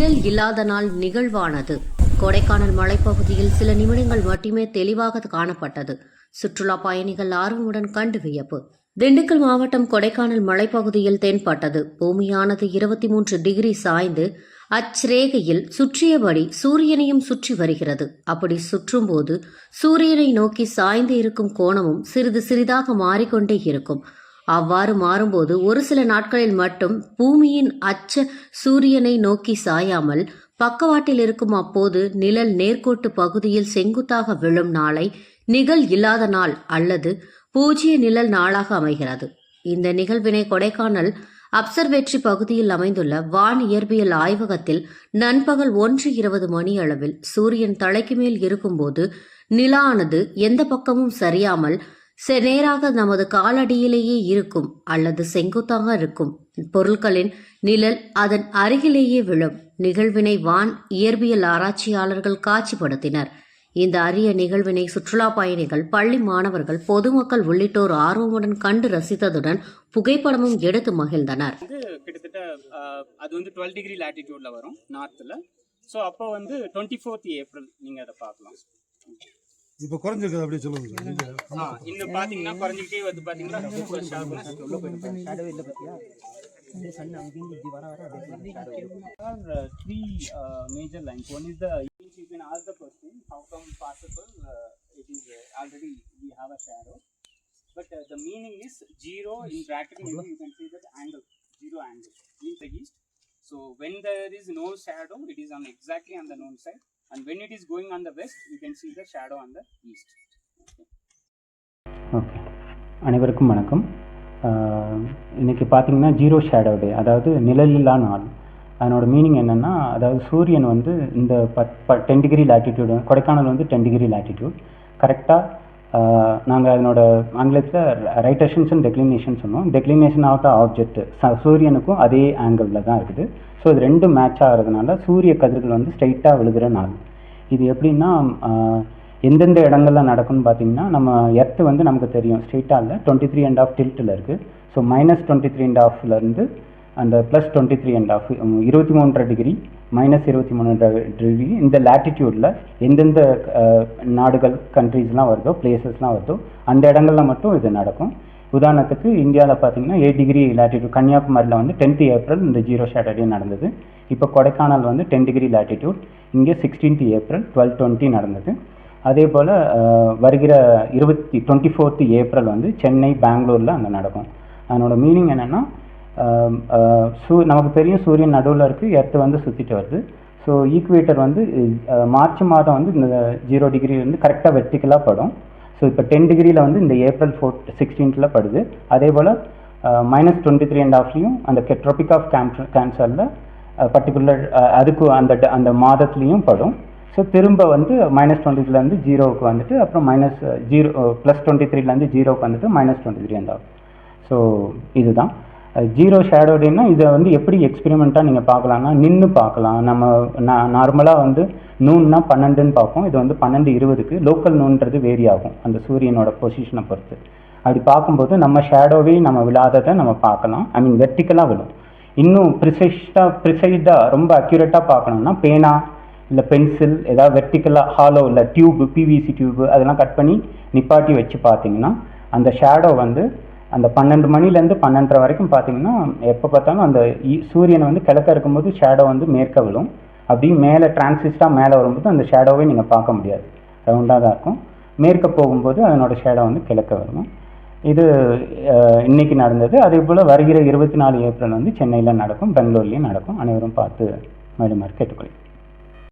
இல்லாத நாள் நிகழ்வானது. கொடைக்கானல் மலைப்பகுதியில் சில நிமிடங்கள் மட்டுமே தெளிவாக காணப்பட்டது. சுற்றுலா பயணிகள் ஆர்வமுடன் கண்டு வியப்பு. திண்டுக்கல் மாவட்டம் கொடைக்கானல் மலைப்பகுதியில் தென்பட்டது. பூமியானது இருபத்தி மூன்று டிகிரி சாய்ந்து அச்சிரேகையில் சுற்றியபடி சூரியனையும் சுற்றி வருகிறது. அப்படி சுற்றும்போது சூரியனை நோக்கி சாய்ந்து இருக்கும் கோணமும் சிறிது சிறிதாக மாறிக்கொண்டே இருக்கும். அவ்வாறு மாறும்போது ஒரு சில நாட்களில் மட்டும் பூமியின் அச்ச சூரியனை நோக்கி சாயாமல் பக்கவாட்டில் இருக்கும் அப்போது நிழல் நேர்கோட்டு பகுதியில் செங்குத்தாக விழும் நாளை நிகழ் இல்லாத நாள் அல்லது பூஜ்ய நிழல் நாளாக அமைகிறது. இந்த நிகழ்வினை கொடைக்கானல் அப்சர்வேட்டரி பகுதியில் அமைந்துள்ள வான் இயற்பியல் ஆய்வகத்தில் நண்பகல் ஒன்று இருபது மணி அளவில் சூரியன் தலைக்கு மேல் இருக்கும்போது நிலானது எந்த பக்கமும் சரியாமல் நேராக நமது காலடியிலேயே இருக்கும் அல்லது செங்குத்தாக இருக்கும் பொருட்களின் நிழல் அதன் அருகிலேயே விழும். நிகழ்வினை வான் இயற்பியல் ஆராய்ச்சியாளர்கள் காட்சிப்படுத்தினர். இந்த அரிய நிகழ்வினை சுற்றுலா பயணிகள் பள்ளி மாணவர்கள் பொதுமக்கள் உள்ளிட்டோர் ஆர்வமுடன் கண்டு ரசித்ததுடன் புகைப்படமும் எடுத்து மகிழ்ந்தனர். கிட்டத்தட்ட அது வந்து டுவெல் டிகிரி லேட்டிடியூட்ல வரும் நார்த்தில் ஸோ அப்போ வந்து டுவெண்ட்டி ஃபோர்த் ஏப்ரல் நீங்கள் அதை பார்க்கலாம். இப்போ குறைஞ்சிருக்குது அப்படியே சொல்லுங்க நீங்க ஆ இன்னும் பார்த்தீங்கன்னா குறைஞ்சிக்கிட்டே வந்து பார்த்தீங்கன்னா ரொம்ப sharpness உள்ள போயிடும். There are uh, three uh, major lines. One is the you can ask the question how come possible uh, it is uh, already we have a shadow, but uh, the meaning is zero in bracket maybe you can see that angle zero angle means the east. So when there is no shadow, it is on exactly on the known side, and when it is going on the west, you can see the shadow on the east. Okay. Okay அனைவருக்கும் வணக்கம் இன்றைக்கி இன்னைக்கு பார்த்தீங்கன்னா zero shadow டே அதாவது நிழலில்லா நாள் அதனோட meaning என்னென்னா அதாவது சூரியன் வந்து இந்த பத் ப டென் டிகிரி லேட்டிடியூடு கொடைக்கானல் வந்து டென் டிகிரி லேட்டிடியூட் கரெக்டாக நாங்கள் அதனோட ஆங்கிலத்தில் ரைட்டேஷன்ஸ் அண்ட் டெக்ளினேஷன் சொன்னோம். டெக்ளினேஷன் ஆஃப் த ஆப்ஜெக்ட் சூரியனுக்கும் அதே ஆங்கிளில் தான் இருக்குது. ஸோ இது ரெண்டும் மேட்ச் ஆகிறதுனால சூரிய கதிர்கள் வந்து ஸ்ட்ரைட்டாக விழுகிற நாள். இது எப்படின்னா எந்தெந்த இடங்கள்ல நடக்கும்னு பார்த்தீங்கன்னா நம்ம எர்த்து வந்து நமக்கு தெரியும். ஸ்ட்ரெயிட்டாக இல்லை டுவெண்ட்டி த்ரீ அண்ட் ஆஃப் டில்ட்டில் இருக்குது so minus twenty three and ஆஃப்லேருந்து அந்த plus twenty three and half இருபத்தி மூன்றரை டிகிரி மைனஸ் இருபத்தி மூன்றரை டிகிரி இந்த லேட்டிடியூடில் எந்தெந்த uh, நாடுகள் கண்ட்ரீஸ்லாம் வருதோ பிளேசஸ்லாம் வருதோ அந்த இடங்கள்ல மட்டும் இது நடக்கும். உதாரணத்துக்கு இந்தியாவில் பார்த்தீங்கன்னா எயிட் டிகிரி லேட்டிடியூட் கன்னியாகுமரியில் வந்து டென்த் ஏப்ரல் இந்த ஜீரோ ஷேட்டர்டே நடந்தது. இப்போ கொடைக்கானல் வந்து டென் டிகிரி லேட்டிடியூட் இங்கே சிக்ஸ்டீன்த் ஏப்ரல் டுவெல் டுவெண்ட்டி நடந்தது. அதே போல் uh, வருகிற இருபத்தி டுவெண்ட்டி ஃபோர்த்து ஏப்ரல் வந்து சென்னை பெங்களூரில் அங்கே நடக்கும். அதனோட மீனிங் என்னென்னா சூ நமக்கு தெரியும் சூரியன் நடுவில் இருக்குது எர்த்து வந்து சுற்றிட்டு வருது. ஸோ ஈக்குவேட்டர் வந்து மார்ச் மாதம் வந்து இந்த ஜீரோ டிகிரிலேருந்து கரெக்டாக வெர்டிக்கலாக படும். ஸோ இப்போ டென் டிகிரியில் வந்து இந்த ஏப்ரல் ஃபோர்த் சிக்ஸ்டீன்த்தில் படுது. அதே போல் மைனஸ் டுவெண்ட்டி த்ரீ அண்ட் ஆஃப்லேயும் அந்த ட்ரோபிக் ஆஃப் கேன்சர் கேன்சரில் பர்டிகுலர் அதுக்கு அந்த ட- அந்த மாதத்துலேயும் படும். ஸோ திரும்ப வந்து மைனஸ் டுவெண்ட்டிலேருந்து ஜீரோவுக்கு வந்துட்டு அப்புறம் மைனஸ் ஜீரோ ப்ளஸ் டுவெண்ட்டி த்ரீலேருந்து ஜீரோவுக்கு வந்துட்டு minus twenty three and half so இதுதான். ஜீரோ ஷேடோ டேன்னா இதை வந்து எப்படி எக்ஸ்பெரிமெண்ட்டாக நீங்கள் பார்க்கலாம்னா நின்று பார்க்கலாம். நம்ம நார்மலாக வந்து நூன்னா பன்னெண்டுன்னு பார்ப்போம். இது வந்து பன்னெண்டு இருபதுக்கு லோக்கல் நூன்றது வேரி ஆகும் அந்த சூரியனோட பொசிஷனை பொறுத்து. அப்படி பார்க்கும்போது நம்ம ஷேடோவே நம்ம விழாததை நம்ம பார்க்கலாம். ஐ மீன் வெர்டிக்கலாக விழும். இன்னும் ப்ரிசைஸ்டாக ப்ரிசைஸ்டாக ரொம்ப அக்யூரேட்டாக பார்க்கணும்னா பேனா இல்லை பென்சில் ஏதாவது வெர்டிக்கலாக ஹாலோ இல்லை டியூப் பிவிசி டியூப் அதெல்லாம் கட் பண்ணி நிப்பாட்டி வச்சு பார்த்தீங்கன்னா அந்த ஷேடோ வந்து அந்த பன்னெண்டு மணிலேருந்து பன்னெண்டரை வரைக்கும் பார்த்தீங்கன்னா எப்போ பார்த்தாலும் அந்த இ- வந்து கிழக்க இருக்கும்போது ஷேடோ வந்து மேற்க விழும். அப்படியே மேலே டிரான்சிஸ்டாக மேலே வரும்போது அந்த ஷேடோவை நீங்கள் பார்க்க முடியாது. ரவுண்டாக தான் இருக்கும். மேற்க போகும்போது அதனோட ஷேடோ வந்து கிழக்க வரும். இது இன்றைக்கி நடந்தது. அதே போல் வருகிற இருபத்தி நாலு ஏப்ரல் வந்து சென்னையில் நடக்கும் பெங்களூர்லேயும் நடக்கும். அனைவரும் பார்த்து மேலுமாறு கேட்டுக்கொள்கிறேன்